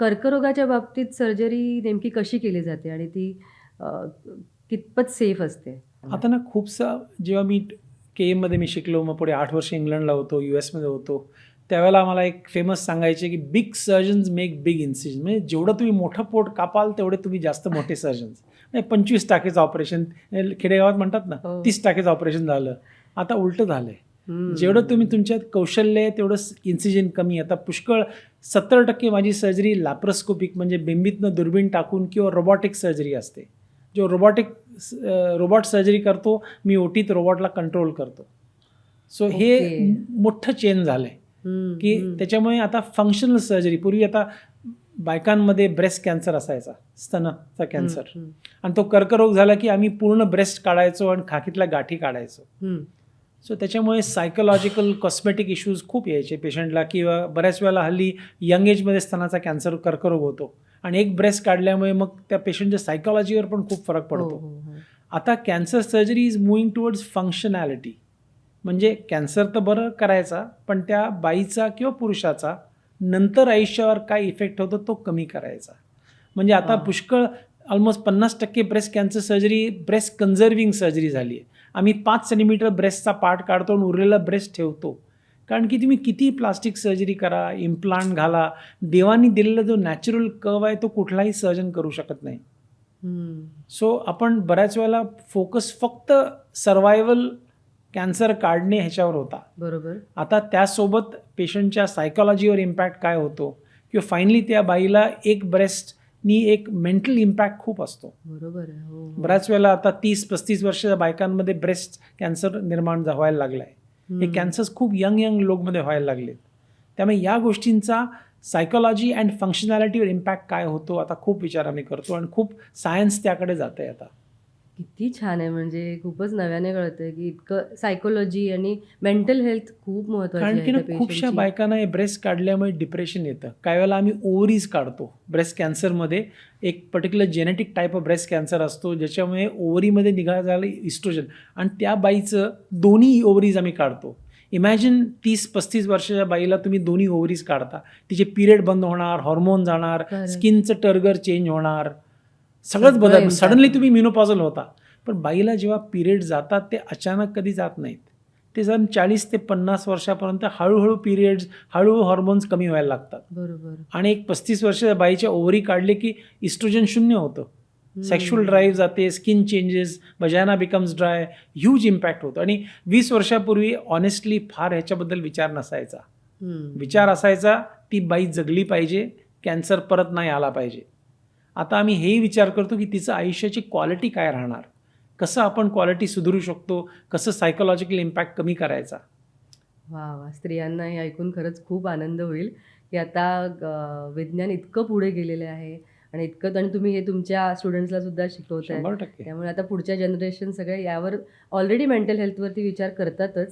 कर्करोगाच्या बाबतीत सर्जरी नेमकी कशी केली जाते आणि ती कितपत सेफ असते? आता ना खूपसा जेव्हा मी के एममध्ये मी शिकलो मग पुढे आठ वर्ष इंग्लंडला होतो यू एसमध्ये होतो त्यावेळेला आम्हाला एक फेमस सांगायचे की big surgeons make big incision म्हणजे जेवढं तुम्ही मोठं पोट कापाल तेवढे तुम्ही जास्त मोठे सर्जन्स म्हणजे पंचवीस टाकेचं ऑपरेशन खेडेगावात म्हणतात ना हो. तीस टाकेचं ऑपरेशन झालं. आता उलटं झालंय. हम्म. जेवढं तुम्ही तुमच्यात कौशल्य आहे तेवढं इन्सिजन कमी आता पुष्कळ सत्तर टक्के माझी सर्जरी लॅप्रोस्कोपिक म्हणजे बिंबीतनं दुर्बीण टाकून किंवा रोबॉटिक सर्जरी असते जो रोबॉटिक रोबॉट सर्जरी करतो मी ओटीत रोबॉटला कंट्रोल करतो सो हे Okay. मोठं चेंज झालंय हम्म, की हम्म. त्याच्यामुळे आता फंक्शनल सर्जरी पूर्वी आता बायकांमध्ये ब्रेस्ट कॅन्सर असायचा स्तनाचा कॅन्सर आणि तो कर्करोग झाला की आम्ही पूर्ण ब्रेस्ट काढायचो आणि खाकीतल्या गाठी काढायचो. सो त्याच्यामुळे सायकोलॉजिकल कॉस्मेटिक इश्यूज खूप यायचे पेशंटला किंवा बऱ्याच वेळेला हल्ली यंग एजमध्ये स्तनाचा कॅन्सर कर्करोग होतो आणि एक ब्रेस्ट काढल्यामुळे मग त्या पेशंटच्या सायकोलॉजीवर पण खूप फरक हो, पडतो हो, हो. आता cancer surgery is moving towards functionality म्हणजे कॅन्सर तर बरं करायचा पण त्या बाईचा किंवा पुरुषाचा नंतर आयुष्यावर काय इफेक्ट होतो तो कमी करायचा म्हणजे आता हा. पुष्कळ ऑलमोस्ट पन्नास टक्के breast cancer surgery breast conserving surgery झाली आहे. आम्ही पाच सेंटीमीटर ब्रेस्टचा पार्ट काढतो आणि उरलेला ब्रेस्ट ठेवतो. कारण की तुम्ही किती प्लास्टिक सर्जरी करा इम्प्लांट घाला देवानी दिलेला जो नॅचरल कर्व आहे तो कुठलाही सर्जन करू शकत नाही. सो आपण बऱ्याच वेळेला फोकस फक्त सर्वायवल कॅन्सर काढणे ह्याच्यावर होता. बरोबर. आता त्यासोबत पेशंटच्या सायकॉलॉजीवर इम्पॅक्ट काय होतो? किंवा फायनली त्या बाईला एक ब्रेस्टनी एक मेंटल इम्पॅक्ट खूप असतो बरोबर आहे हो, हो. बऱ्याच वेळेला आता तीस पस्तीस वर्षाच्या बायकांमध्ये ब्रेस्ट कॅन्सर निर्माण व्हायला लागला आहे हे. कॅन्सर्स खूप यंग यंग लोकमध्ये व्हायला लागलेत त्यामुळे या गोष्टींचा सायकोलॉजी अँड फंक्शनॅलिटीवर इम्पॅक्ट काय होतो आता खूप विचार आम्ही करतो आणि खूप सायन्स त्याकडे जात आहे आता किती छान आहे. म्हणजे खूपच नव्याने कळतंय की इतकं सायकोलॉजी आणि मेंटल हेल्थ खूप महत्वाची कारण की खूपशा. बायकांना हे ब्रेस्ट काढल्यामुळे डिप्रेशन येतं. काही वेळेला आम्ही ओव्हरीज काढतो ब्रेस्ट कॅन्सरमध्ये एक particular genetic type of breast cancer असतो ज्याच्यामुळे ओव्हरीमध्ये निघालं झालं इस्ट्रोजन आणि त्या बाईचं दोन्ही ओव्हरीज आम्ही काढतो. इमॅजिन तीस पस्तीस वर्षाच्या बाईला तुम्ही दोन्ही ओव्हरीज काढता. तिचे पिरियड बंद होणार हॉर्मोन जाणार. स्किनचं टर्गर चेंज होणार. सगळंच सगळं बदल. सडनली तुम्ही मिनोपॉझल होता. पण बाईला जेव्हा पिरियड जातात ते अचानक कधी जात नाहीत. ते जर चाळीस ते पन्नास वर्षापर्यंत हळूहळू पिरियड्स हळूहळू हॉर्मोन्स कमी व्हायला लागतात. बरोबर. आणि एक पस्तीस वर्षाच्या बाईच्या ओव्हरी काढले की इस्ट्रोजन शून्य होतं. सेक्शुअल ड्राईव्ह जाते skin changes vagina becomes dry huge impact होतो. आणि वीस वर्षापूर्वी ऑनेस्टली फार ह्याच्याबद्दल विचार नसायचा. विचार असायचा ती बाई जगली पाहिजे कॅन्सर परत नाही आला पाहिजे. आता आम्ही हेही विचार करतो की तिचं आयुष्याची क्वालिटी काय राहणार? कसं आपण क्वालिटी सुधारू शकतो? कसं सायकोलॉजिकल इम्पॅक्ट कमी करायचा? वा वा. स्त्रियांना हे ऐकून खरंच खूप आनंद होईल की आता विज्ञान इतकं पुढे गेलेलं आहे आणि इतकं आणि तुम्ही हे तुमच्या स्टुडंट्सला सुद्धा शिकवताय. त्यामुळे आता पुढच्या जनरेशन सगळे यावर ऑलरेडी मेंटल हेल्थवरती विचार करतातच.